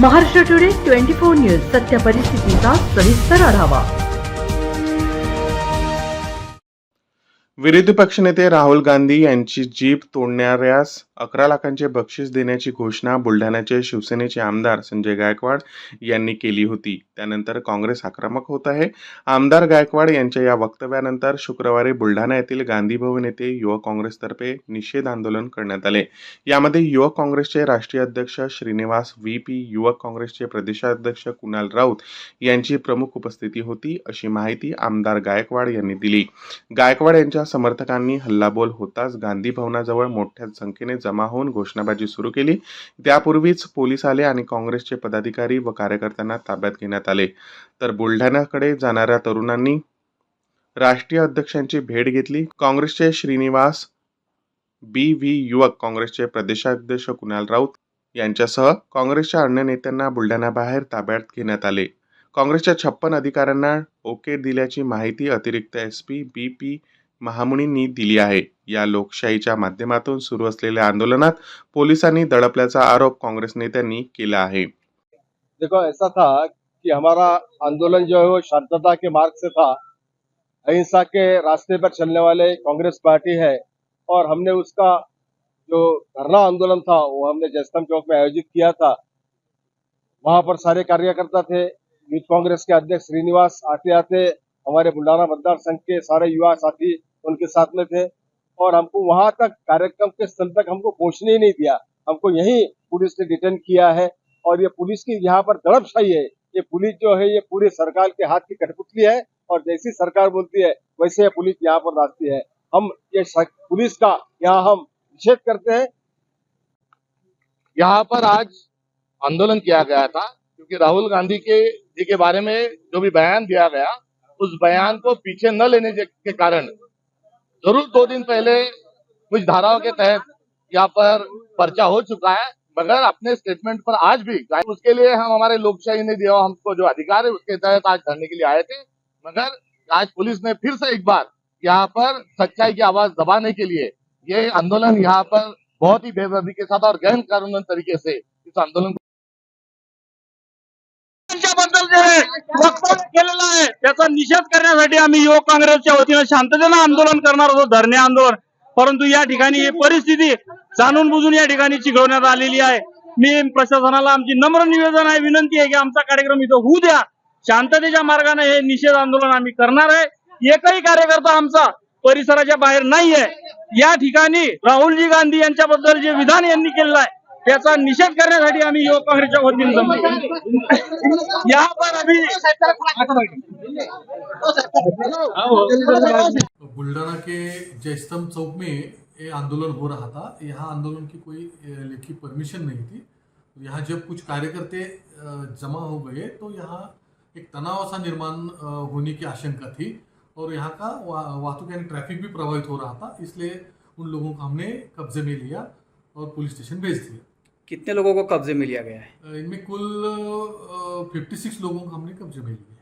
Maharashtra today twenty four news सत्य परिस्थितीचा सविस्तर आढावा. विरोधी पक्षनेते राहुल गांधी यांची जीप तोडणाऱ्यास अकरा लाखांचे बक्षीस देण्याची घोषणा बुलढाण्याचे शिवसेनेचे आमदार संजय गायकवाड यांनी केली होती. त्यानंतर काँग्रेस आक्रमक होत आहे. आमदार गायकवाड यांच्या या वक्तव्यानंतर शुक्रवारी बुलढाणा येथील गांधी भवन येथे युवक काँग्रेसतर्फे निषेध आंदोलन करण्यात आले. यामध्ये युवक काँग्रेसचे राष्ट्रीय अध्यक्ष श्रीनिवास व्ही पी युवक काँग्रेसचे प्रदेशाध्यक्ष कुणाल राऊत यांची प्रमुख उपस्थिती होती अशी माहिती आमदार गायकवाड यांनी दिली. गायकवाड यांच्या समर्थकांनी हल्लाबोल होताच गांधी भवनाजवळ मोठ्या संख्येने जमा होऊन घोषणाबाजी सुरू केली. त्यापूर्वीच पोलीस आले आणि काँग्रेसचे पदाधिकारी व कार्यकर्त्यांना ताब्यात घेण्यात आले. तर बुलढाण्याकडे जाणाऱ्या तरुणांनी राष्ट्रीय अध्यक्षांची भेट घेतली. काँग्रेसचे श्रीनिवास बी व्ही युवक काँग्रेसचे प्रदेशाध्यक्ष कुणाल राऊत यांच्यासह काँग्रेसच्या अन्य नेत्यांना बुलढाण्याबाहेर ताब्यात घेण्यात आले. काँग्रेसच्या छप्पन अधिकाऱ्यांना ओके दिल्याची माहिती अतिरिक्त एस पी बी पी महामुनींनी दिली आहे. या लोकशाहीच्या माध्यमातून सुरू असलेल्या आंदोलनात पोलिसांनी दडपल्याचा आरोप काँग्रेस नेत्यांनी केला आहे. देखो ऐसा था कि हमारा आंदोलन जो है वो शांतता के मार्ग से था। अहिंसा के रास्ते पर चलने वाले कांग्रेस पार्टी है और हमने उसका जो धरना आंदोलन था वो हमने जयस्तम चौक में आयोजित किया था। वहां पर सारे कार्यकर्ता थे। यूथ कांग्रेस के अध्यक्ष श्रीनिवास आते आते हमारे बुल्ढाना मतदार संघ के सारे युवा साथी उनके साथ में थे और हमको वहाँ तक कार्यक्रम के स्थल तक हमको पहुँचने ही नहीं दिया। हमको यही पुलिस ने डिटेन किया है और ये पुलिस की यहाँ पर दड़पशाही है। ये पुलिस जो है, ये पूरी सरकार के हाथ की कठपुतली है और जैसी सरकार बोलती है, वैसे पुलिस यहाँ पर नाचती है। हम ये पुलिस का यहाँ हम निषेध करते हैं। यहाँ पर आज आंदोलन किया गया था क्योंकि राहुल गांधी के, जी के बारे में जो भी बयान दिया गया, उस बयान को पीछे न लेने के कारण ज़रूर दो दिन पहले कुछ धाराओं के तहत यहाँ पर पर्चा हो चुका है, मगर अपने स्टेटमेंट पर आज भी उसके लिए हम हमारे लोकशाही ने दिया, हमको जो अधिकार है उसके तहत आज धरने के लिए आए थे, मगर आज पुलिस ने फिर से एक बार यहाँ पर सच्चाई की आवाज़ दबाने के लिए ये आंदोलन यहाँ पर बहुत ही बेदर्दी के साथ और गैर कानून तरीके से इस आंदोलन को जे वक्तव्य केलेलं आहे त्याचा निषेध करण्यासाठी आम्ही युवक काँग्रेसच्या वतीनं शांततेनं आंदोलन करणार होतो धरणे आंदोलन. परंतु या ठिकाणी ही परिस्थिती जाणून बुजून या ठिकाणी चिघळवण्यात आलेली आहे. मी प्रशासनाला आमची नम्र निवेदन आहे विनंती आहे की आमचा कार्यक्रम इथं होऊ द्या. शांततेच्या मार्गाने हे निषेध आंदोलन आम्ही करणार आहे. एकही कार्यकर्ता आमचा परिसराच्या बाहेर नाहीये. या ठिकाणी राहुलजी गांधी यांच्याबद्दल जे विधान यांनी केलेलं आहे त्याचा निषेध करण्यासाठी आम्ही युवक काँग्रेसच्या वतीने जमलो. यावर आम्ही अभी बुल्डाना के जयस्तंभ चौक में ये आंदोलन हो रहा था. यहाँ आंदोलन की कोई अ, लिखी परमिशन नहीं थी. यहाँ जब कुछ कार्यकर्ते जमा हो गए तो यहाँ एक तनाव सा निर्माण होने की आशंका थी. और यहाँ का वा, वाहतूक यानी ट्रैफिक भी प्रभावित हो रहा था इसलिए उन लोगों को हमने कब्जे में लिया और पुलिस स्टेशन भेज दिया। कितने लोगों को कब्जे में लिया गया है? इनमें कुल फिफ्टी सिक्स लोगों को हमने कब्जे में लिया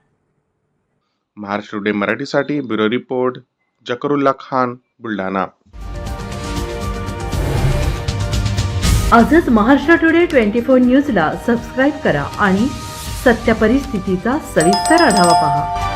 महाराष्ट्र टुडे मराठीसाठी ब्युरो रिपोर्ट जकरुल्ला खान बुलढाणा। आजच महाराष्ट्र टुडे ट्वेंटी फोर न्यूजला सबस्क्राईब करा आणि सत्य परिस्थितीचा सविस्तर आढावा पहा.